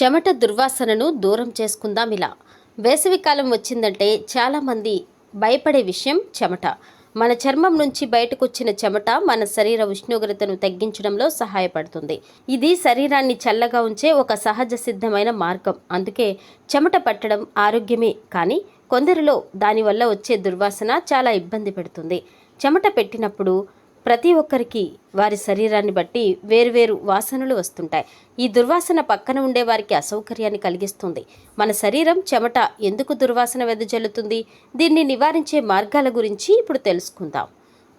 చెమట దుర్వాసనను దూరం చేసుకుందాం ఇలా. వేసవికాలం వచ్చిందంటే చాలామంది భయపడే విషయం చెమట. మన చర్మం నుంచి బయటకు వచ్చిన చెమట మన శరీర ఉష్ణోగ్రతను తగ్గించడంలో సహాయపడుతుంది. ఇది శరీరాన్ని చల్లగా ఉంచే ఒక సహజ సిద్ధమైన మార్గం. అందుకే చెమట పట్టడం ఆరోగ్యమే కానీ కొందరిలో దానివల్ల వచ్చే దుర్వాసన చాలా ఇబ్బంది పెడుతుంది. చెమట పెట్టినప్పుడు ప్రతి ఒక్కరికి వారి శరీరాన్ని బట్టి వేరువేరు వాసనలు వస్తుంటాయి. ఈ దుర్వాసన పక్కన ఉండే వారికి అసౌకర్యాన్ని కలిగిస్తుంది. మన శరీరం చెమట ఎందుకు దుర్వాసన వెదజల్లుతుంది దీన్ని నివారించే మార్గాల గురించి ఇప్పుడు తెలుసుకుందాం.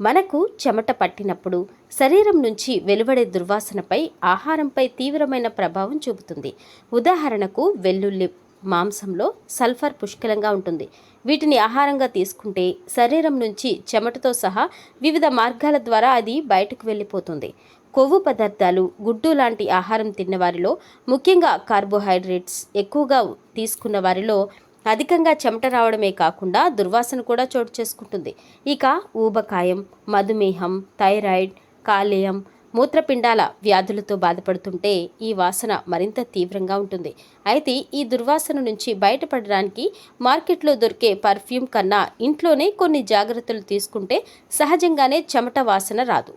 మనకు చెమట పట్టినప్పుడు శరీరం నుంచి వెలువడే దుర్వాసనపై ఆహారంపై తీవ్రమైన ప్రభావం చూపుతుంది. ఉదాహరణకు వెల్లుల్లి మాంసంలో సల్ఫర్ పుష్కలంగా ఉంటుంది. వీటిని ఆహారంగా తీసుకుంటే శరీరం నుంచి చెమటతో సహా వివిధ మార్గాల ద్వారా అది బయటకు వెళ్ళిపోతుంది. కొవ్వు పదార్థాలు గుడ్డు లాంటి ఆహారం తిన్న వారిలో ముఖ్యంగా కార్బోహైడ్రేట్స్ ఎక్కువగా తీసుకున్న వారిలో అధికంగా చెమట రావడమే కాకుండా దుర్వాసన కూడా చోటు చేసుకుంటుంది. ఇక ఊబకాయం మధుమేహం థైరాయిడ్ కాలేయం మూత్రపిండాల వ్యాధులతో బాధపడుతుంటే ఈ వాసన మరింత తీవ్రంగా ఉంటుంది. అయితే ఈ దుర్వాసన నుంచి బయటపడడానికి మార్కెట్లో దొరికే పర్ఫ్యూమ్ కన్నా ఇంట్లోనే కొన్ని జాగ్రత్తలు తీసుకుంటే సహజంగానే చెమట వాసన రాదు.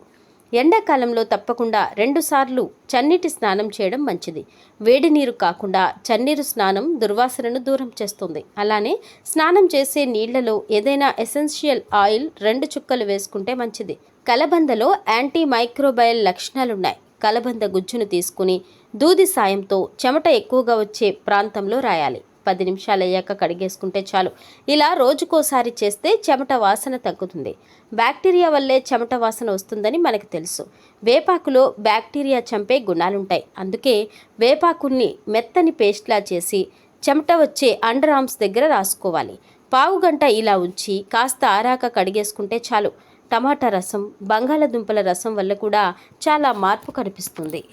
ఎండాకాలంలో తప్పకుండా రెండుసార్లు చన్నీటి స్నానం చేయడం మంచిది. వేడి నీరు కాకుండా చన్నీరు స్నానం దుర్వాసనను దూరం చేస్తుంది. అలానే స్నానం చేసే నీళ్ళలో ఏదైనా ఎసెన్షియల్ ఆయిల్ రెండు చుక్కలు వేసుకుంటే మంచిది. కలబందలో యాంటీ మైక్రోబయల్ లక్షణాలున్నాయి. కలబంద గుజ్జును తీసుకుని దూది సాయంతో చెమట ఎక్కువగా వచ్చే ప్రాంతంలో రాయాలి. పది నిమిషాలు అయ్యాక కడిగేసుకుంటే చాలు. ఇలా రోజుకోసారి చేస్తే చెమట వాసన తగ్గుతుంది. బ్యాక్టీరియా వల్లే చెమట వాసన వస్తుందని మనకు తెలుసు. వేపాకులో బ్యాక్టీరియా చంపే గుణాలుంటాయి. అందుకే వేపాకుల్ని మెత్తని పేస్ట్లా చేసి చెమట వచ్చే అండర్ ఆర్మ్స్ దగ్గర రాసుకోవాలి. పావు గంట ఇలా ఉంచి కాస్త ఆరాక కడిగేసుకుంటే చాలు. టమాటా రసం బంగాళదుంపల రసం వల్ల కూడా చాలా మార్పు కనిపిస్తుంది.